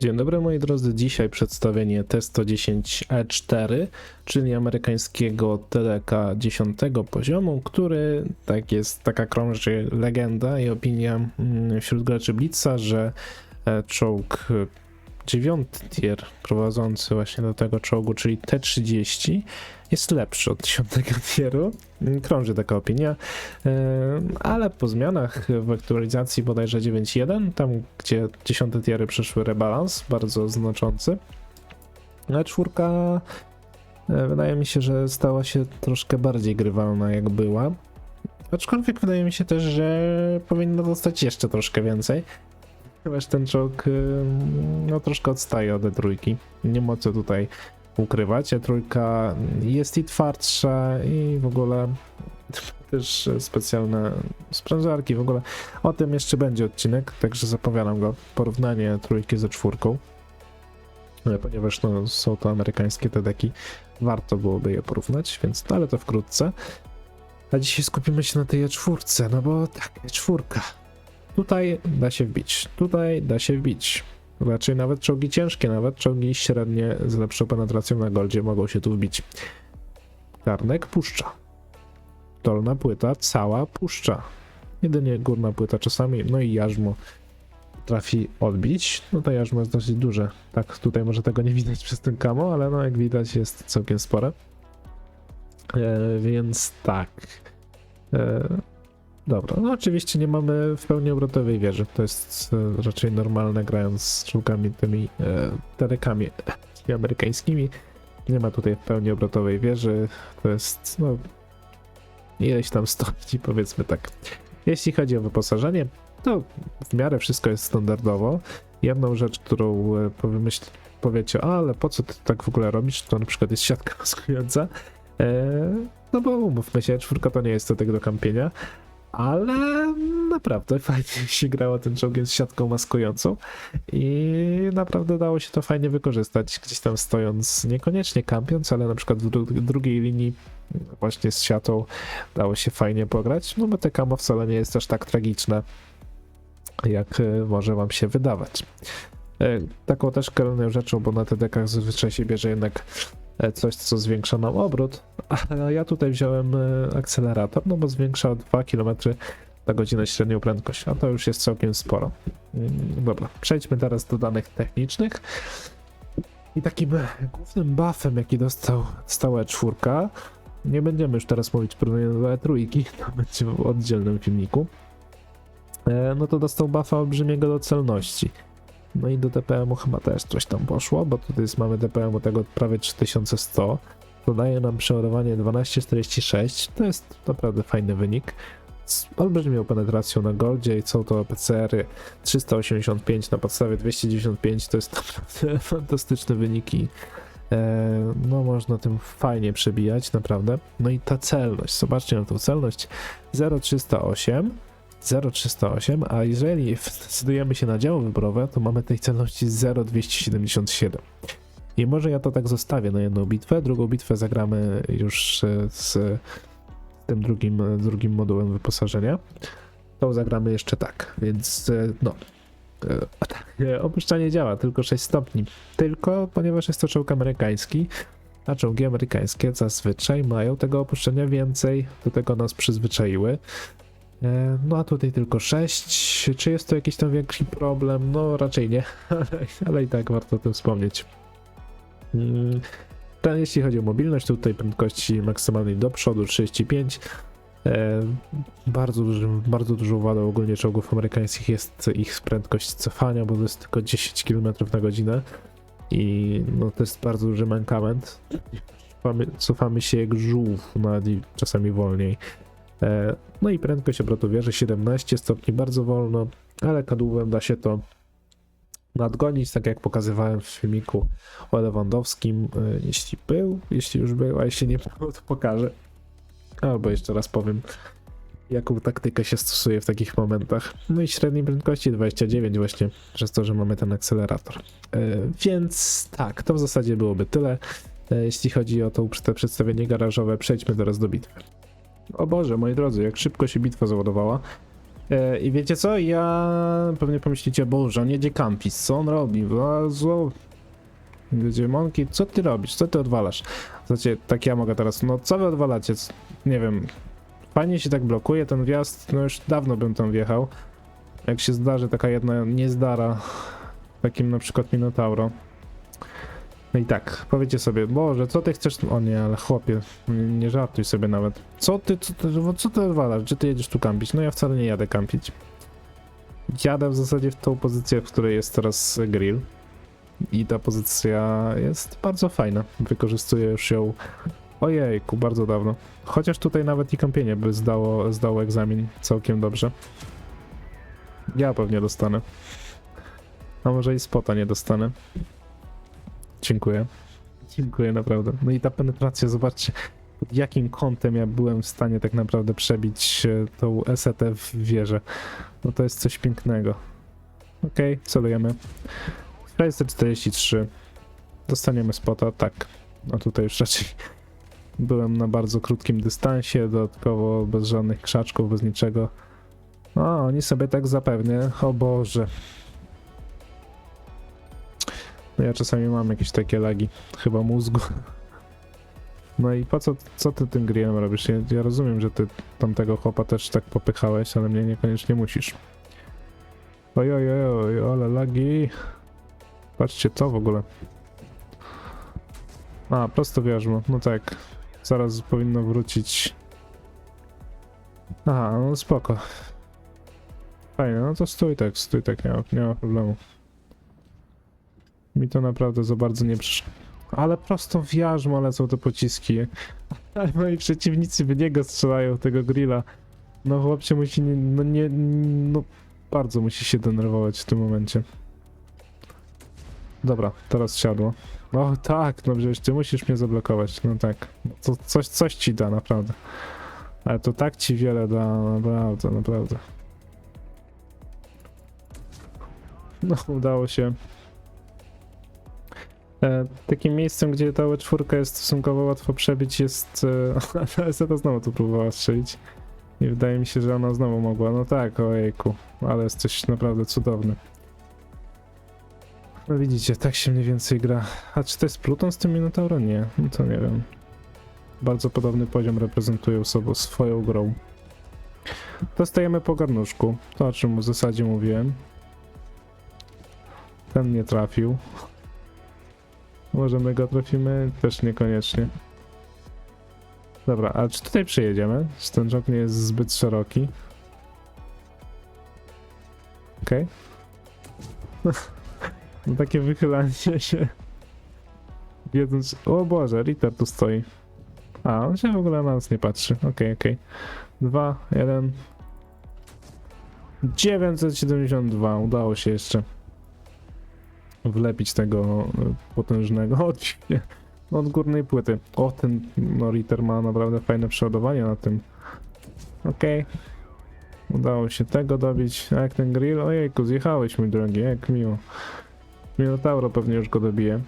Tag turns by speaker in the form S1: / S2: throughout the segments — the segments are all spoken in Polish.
S1: Dzień dobry moi drodzy, dzisiaj przedstawienie T110E4, czyli amerykańskiego TDK 10 poziomu, który, tak jest, taka krąży legenda i opinia mm, wśród graczy Blitza, że e, czołg 9 tier prowadzący właśnie do tego czołgu, czyli T30 jest lepszy od 10 tieru. Krąży taka opinia, ale po zmianach w aktualizacji bodajże 9.1, tam gdzie 10 tiery przeszły rebalans, bardzo znaczący, a czwórka e, wydaje mi się, że stała się troszkę bardziej grywalna jak była. Aczkolwiek wydaje mi się też, że powinno dostać jeszcze troszkę więcej. Ponieważ ten czołg y, no, troszkę odstaje od E3. Nie ma co tutaj ukrywać. E3 jest i twardsza i w ogóle też specjalne sprężarki. W ogóle o tym jeszcze będzie odcinek, także zapowiadam go. Porównanie trójki ze czwórką. E, Ponieważ no, są to amerykańskie TDki, warto byłoby je porównać, więc ale to wkrótce. A dzisiaj skupimy się na tej E4, no bo tak, E4. Tutaj da się wbić, tutaj da się wbić. Raczej nawet czołgi ciężkie, nawet czołgi średnie z lepszą penetracją na goldzie mogą się tu wbić. Garnek puszcza. Dolna płyta cała puszcza. Jedynie górna płyta czasami, no i jarzmo trafi odbić. No to jarzmo jest dosyć duże. Tak, tutaj może tego nie widać przez ten kamo, ale no jak widać jest całkiem spore. E, więc tak. E, Dobra, no oczywiście nie mamy w pełni obrotowej wieży. To jest e, raczej normalne grając z czołgami tymi e, terekami tymi amerykańskimi. Nie ma tutaj w pełni obrotowej wieży. To jest no ileś tam stopni powiedzmy tak. Jeśli chodzi o wyposażenie, to w miarę wszystko jest standardowo. Jedną rzecz, którą e, powymyśl, powiecie, "A, ale po co ty tak w ogóle robisz, to na przykład jest siatka maskująca. E, no bo umówmy się, czwórka to nie jest to tego do kampienia, ale naprawdę fajnie się grało tym czołgiem z siatką maskującą i naprawdę dało się to fajnie wykorzystać, gdzieś tam stojąc, niekoniecznie kampiąc, ale na przykład w dru drugiej linii właśnie z siatą dało się fajnie pograć, no bo te kamo wcale nie jest aż tak tragiczne, jak e, może wam się wydawać. E, Taką też kolejną rzeczą, bo na TDK zazwyczaj się bierze jednak e, coś, co zwiększa nam obrót, a ja tutaj wziąłem e, akcelerator, no bo zwiększa o 2 km na godzinę średnią prędkość, a to już jest całkiem sporo. Mm, Dobra, przejdźmy teraz do danych technicznych. I takim głównym buffem, jaki dostał stała czwórka, nie będziemy już teraz mówić porównania do E3, to będzie w oddzielnym filmiku, no to dostał buffa olbrzymiego do celności. No i do DPM-u chyba też coś tam poszło, bo tutaj jest, mamy DPM-u tego prawie 3100. To daje nam przeładowanie 1246. To jest naprawdę fajny wynik. Z olbrzymią penetracją na Goldzie i są to PCR-y 385 na podstawie 295. To jest naprawdę fantastyczne wyniki. E, No, można tym fajnie przebijać, naprawdę. No i ta celność, zobaczcie na tą celność 0308. 0308, a jeżeli zdecydujemy się na działo wyborowe, to mamy tej celności 0277. I może ja to tak zostawię na jedną bitwę, drugą bitwę zagramy już z tym drugim, drugim modułem wyposażenia. To zagramy jeszcze tak, więc e, no. E, tak, e, Opuszczanie działa tylko 6 stopni. Tylko ponieważ jest to czołg amerykański, a czołgi amerykańskie zazwyczaj mają tego opuszczenia więcej, do tego nas przyzwyczaiły. E, No a tutaj tylko 6. Czy jest to jakiś tam większy problem? No raczej nie, ale, ale i tak warto o tym wspomnieć. Mm, Ten, jeśli chodzi o mobilność, tutaj prędkości maksymalnej do przodu 35. E, bardzo, dużym, bardzo dużą wadą ogólnie czołgów amerykańskich jest ich prędkość cofania, bo to jest tylko 10 km na godzinę i no, to jest bardzo duży mankament. Cofamy, cofamy się jak żółw, nawet czasami wolniej. E, No i prędkość obrotu wieży 17 stopni, bardzo wolno, ale kadłubem da się to nadgonić, tak jak pokazywałem w filmiku o Lewandowskim, e, jeśli był, jeśli już był, a jeśli nie był, to pokażę. Albo jeszcze raz powiem, jaką taktykę się stosuje w takich momentach. No i średniej prędkości 29 właśnie, przez to, że mamy ten akcelerator. E, Więc tak, to w zasadzie byłoby tyle. Jeśli chodzi o to przedstawienie garażowe, przejdźmy teraz do bitwy. O Boże, moi drodzy, jak szybko się bitwa załadowała. E, I wiecie co? Ja pewnie pomyślicie, Boże, on jedzie campis, co on robi? Zło. Wiecie, Monki, co ty robisz? Co ty odwalasz? Znaczy, tak ja mogę teraz, no co wy odwalacie? Nie wiem, fajnie się tak blokuje ten wjazd, no już dawno bym tam wjechał. Jak się zdarzy taka jedna niezdara, takim na przykład Minotauro. No i tak, powiecie sobie, Boże, co ty chcesz? O nie, ale chłopie, nie, żartuj sobie nawet. Co ty, co ty, co ty odwalasz? Gdzie ty jedziesz tu kampić? No ja wcale nie jadę kampić. Jadę w zasadzie w tą pozycję, w której jest teraz grill. I ta pozycja jest bardzo fajna. Wykorzystuję już ją, ojejku, bardzo dawno. Chociaż tutaj nawet i kąpienie by zdało, zdało egzamin całkiem dobrze. Ja pewnie dostanę. A może i spota nie dostanę. Dziękuję. Dziękuję naprawdę. No i ta penetracja, zobaczcie, pod jakim kątem ja byłem w stanie tak naprawdę przebić e, tą esetę w wieżę. No to jest coś pięknego. Okej, celujemy. 643. Dostaniemy spota, tak. No tutaj już raczej byłem na bardzo krótkim dystansie, dodatkowo bez żadnych krzaczków, bez niczego. O, oni sobie tak zapewnie. O Boże. No ja czasami mam jakieś takie lagi, chyba mózgu. No i po co, co ty tym grillem robisz? Ja, ja rozumiem, że ty tamtego chłopa też tak popychałeś, ale mnie niekoniecznie musisz. Oj, oj, oj, oj, ale lagi. Patrzcie to w ogóle. A, prosto wierzmo, no tak. Zaraz powinno wrócić. Aha, no spoko. Fajnie, no to stój tak, stój tak, nie ma, nie ma problemu. Mi to naprawdę za bardzo nie. Ale prosto w jarzmo lecą te pociski. Ale moi przeciwnicy w niego strzelają, tego grilla. No chłopcie musi, nie, no nie, no bardzo musi się denerwować w tym momencie. Dobra, teraz siadło. O tak, no przecież ty musisz mnie zablokować, no tak. To coś, coś ci da, naprawdę. Ale to tak ci wiele da, naprawdę, naprawdę. No, udało się. E, takim miejscem, gdzie ta czwórka jest stosunkowo łatwo przebić jest... E, ale Zeta znowu tu próbowała strzelić. I wydaje mi się, że ona znowu mogła. No tak, ojejku. Ale jesteś naprawdę cudowny. No widzicie, tak się mniej więcej gra. A czy to jest Pluton z tym Minotauro? Nie, no to nie wiem. Bardzo podobny poziom reprezentują sobą swoją grą. Dostajemy po garnuszku. To o czym w zasadzie mówiłem. Ten nie trafił. Może my go trafimy? Też niekoniecznie. Dobra, a czy tutaj przejedziemy? Czy ten nie jest zbyt szeroki? Okej. No takie wychylanie się. Wiedząc... O Boże, Ritter tu stoi. A, on się w ogóle na nas nie patrzy. Okej, okej. 2, 1. 972, udało się jeszcze wlepić tego y, potężnego. O, dziwnie. Od górnej płyty. O, ten no, ma naprawdę fajne przeładowanie na tym. Okej. Udało się tego dobić. A jak ten grill? Ojejku, zjechałeś mój drogi, jak miło. Minotauro pewnie już go dobije.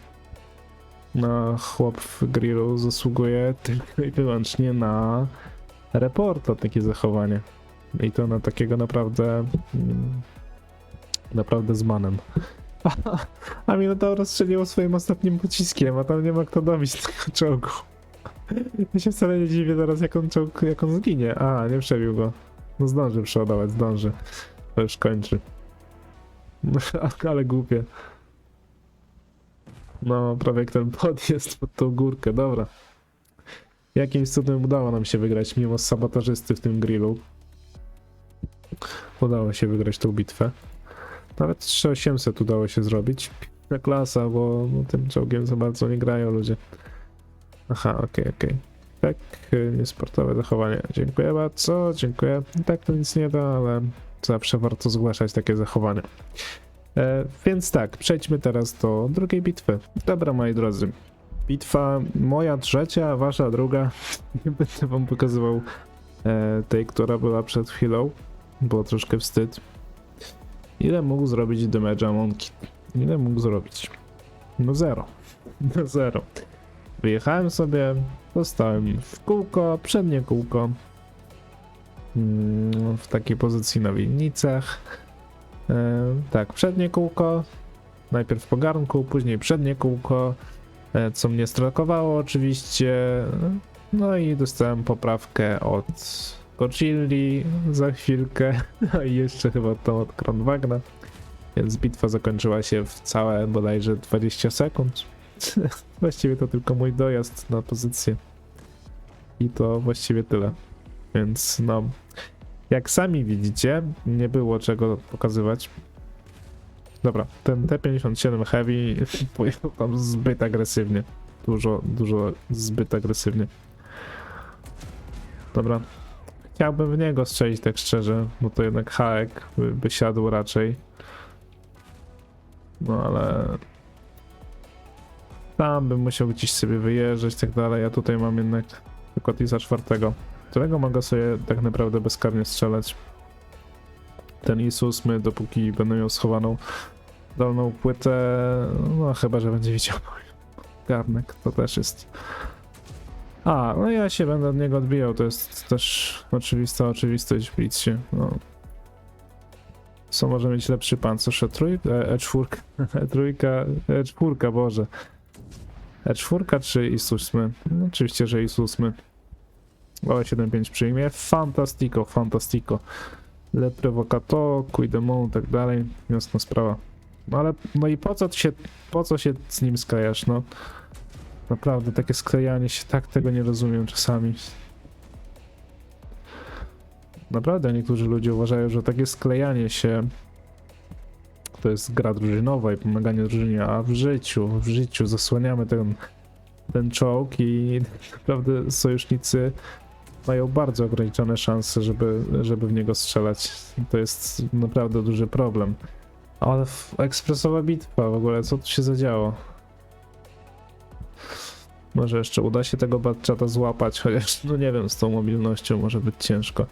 S1: No, chłop w grillu zasługuje tylko i wyłącznie na report o takie zachowanie. I to na takiego naprawdę... mm, Naprawdę z manem. A Minotauro strzeliło swoim ostatnim pociskiem, a tam nie ma kto dobić tego czołgu. Ja się wcale nie dziwię teraz, jak on, czołg, jak on zginie. A, nie przebił go. No zdąży przeładować, zdąży. To już kończy. Ale głupie. No, prawie jak ten podjazd pod tą górkę, dobra. Jakimś cudem udało nam się wygrać, mimo sabotażysty w tym grillu. Udało się wygrać tą bitwę. Nawet 3800 udało się zrobić. Na klasa, bo no, tym czołgiem za bardzo nie grają ludzie. Aha, okej, okej. Tak, y, niesportowe zachowanie. Dziękuję bardzo, dziękuję. Tak to nic nie da, ale zawsze warto zgłaszać takie zachowania. E, więc tak, przejdźmy teraz do drugiej bitwy. Dobra, moi drodzy. Bitwa moja trzecia, wasza druga. Nie będę wam pokazywał e, tej, która była przed chwilą. Było troszkę wstyd. Ile mógł zrobić damage'a Monkey? Ile mógł zrobić? No zero. No zero. Wyjechałem sobie, dostałem w kółko, przednie kółko. mm, w takiej pozycji na winnicach. E, tak, przednie kółko, najpierw po garnku, później przednie kółko, e, co mnie strakowało oczywiście. No i dostałem poprawkę od Godzilli za chwilkę, no i jeszcze chyba tą od Kronwagna. Więc bitwa zakończyła się w całe bodajże 20 sekund. Właściwie to tylko mój dojazd na pozycję. I to właściwie tyle. Więc no, jak sami widzicie, nie było czego pokazywać. Dobra, ten T57 Heavy pojechał tam zbyt agresywnie. Dużo, dużo zbyt agresywnie. Dobra. Chciałbym w niego strzelić tak szczerze, bo to jednak haek by, by siadł raczej. No ale... Tam bym musiał gdzieś sobie wyjeżdżać i tak dalej, a tutaj mam jednak tylko Tisa czwartego, którego mogę sobie tak naprawdę bezkarnie strzelać. Ten IS-8, dopóki będę miał schowaną dolną płytę, no chyba, że będzie widział garnek, to też jest. A, no ja się będę od niego odbijał, to jest też oczywista oczywistość w Blitzcie, no. Co może mieć lepszy pancerz? E3? E, E4? E3? E4, Boże. E4 czy IS-8? No, oczywiście, że IS-8. O, 7.5 przyjmie. Fantastico, fantastico. Le provocato, cuidemont i tak dalej. Jasna sprawa. No ale, no i po co się, po co się z nim sklejasz, no? Naprawdę, takie sklejanie się, tak tego nie rozumiem czasami. Naprawdę, niektórzy ludzie uważają, że takie sklejanie się to jest gra drużynowa i pomaganie drużynie, a w życiu, w życiu zasłaniamy ten, ten czołg i naprawdę sojusznicy mają bardzo ograniczone szanse, żeby, żeby w niego strzelać. To jest naprawdę duży problem. Ale ekspresowa bitwa w ogóle, co tu się zadziało? Może jeszcze uda się tego Batchata złapać, chociaż no nie wiem, z tą mobilnością może być ciężko.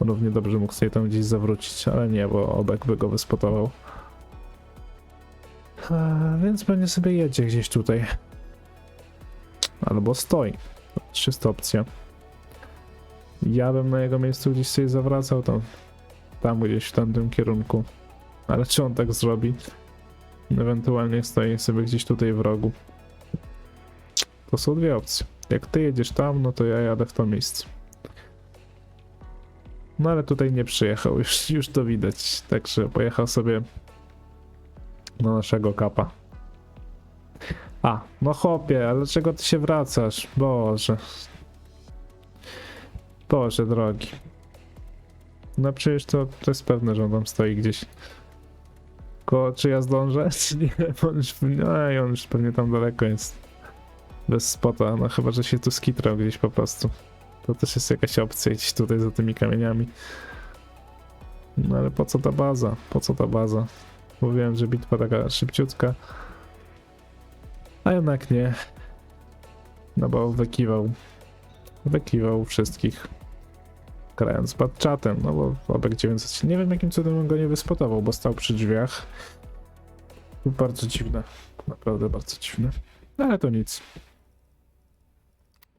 S1: Równie dobrze mógł sobie tam gdzieś zawrócić, ale nie, bo Obek by go wyspotował. Eee, więc pewnie sobie jedzie gdzieś tutaj. Albo stoi. To opcja. Ja bym na jego miejscu gdzieś sobie zawracał tam. Tam gdzieś w tamtym kierunku. Ale czy on tak zrobi? Ewentualnie stoi sobie gdzieś tutaj w rogu. To są dwie opcje. Jak ty jedziesz tam, no to ja jadę w to miejsce. No ale tutaj nie przyjechał, już, już to widać. Także pojechał sobie na naszego kapa. A, no chłopie, ale dlaczego ty się wracasz? Boże. Boże drogi. No przecież to, to jest pewne, że on tam stoi gdzieś. Ko, czy ja zdążę? Czy nie? On już, no, on już pewnie tam daleko jest. Bez spota, no chyba, że się tu skitrał gdzieś po prostu. To też jest jakaś opcja gdzieś tutaj za tymi kamieniami. No ale po co ta baza? Po co ta baza? Mówiłem, że bitwa taka szybciutka. A jednak nie. No bo wykiwał. Wykiwał wszystkich. Grając bad chatem, no bo Obek 900. Nie wiem jakim cudem on go nie wyspotował, bo stał przy drzwiach. Bardzo dziwne. Naprawdę bardzo dziwne. No ale to nic.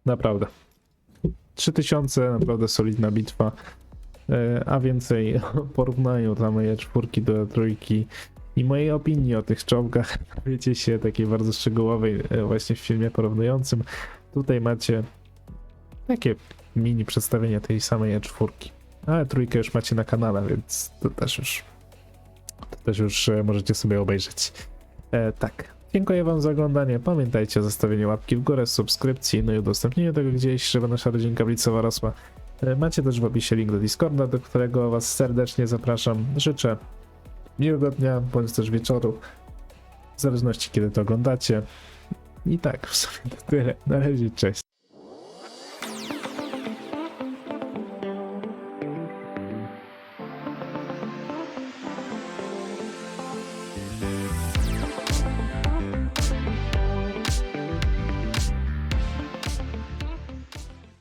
S1: Naprawdę. 3000, naprawdę solidna bitwa. E, A więcej o porównaniu dla mojej czwórki do trójki i mojej opinii o tych czołgach wiecie się takiej bardzo szczegółowej e, właśnie w filmie porównującym. Tutaj macie takie mini przedstawienie tej samej E4. Ale trójkę już macie na kanale, więc to też już to też już e, możecie sobie obejrzeć. E, tak. Dziękuję Wam za oglądanie. Pamiętajcie o zostawieniu łapki w górę, subskrypcji, no i udostępnieniu tego gdzieś, żeby nasza rodzinka blicowa rosła. E, Macie też w opisie link do Discorda, do którego Was serdecznie zapraszam. Życzę miłego dnia, bądź też wieczoru, w zależności kiedy to oglądacie. I tak, w sumie to tyle. Na razie, cześć.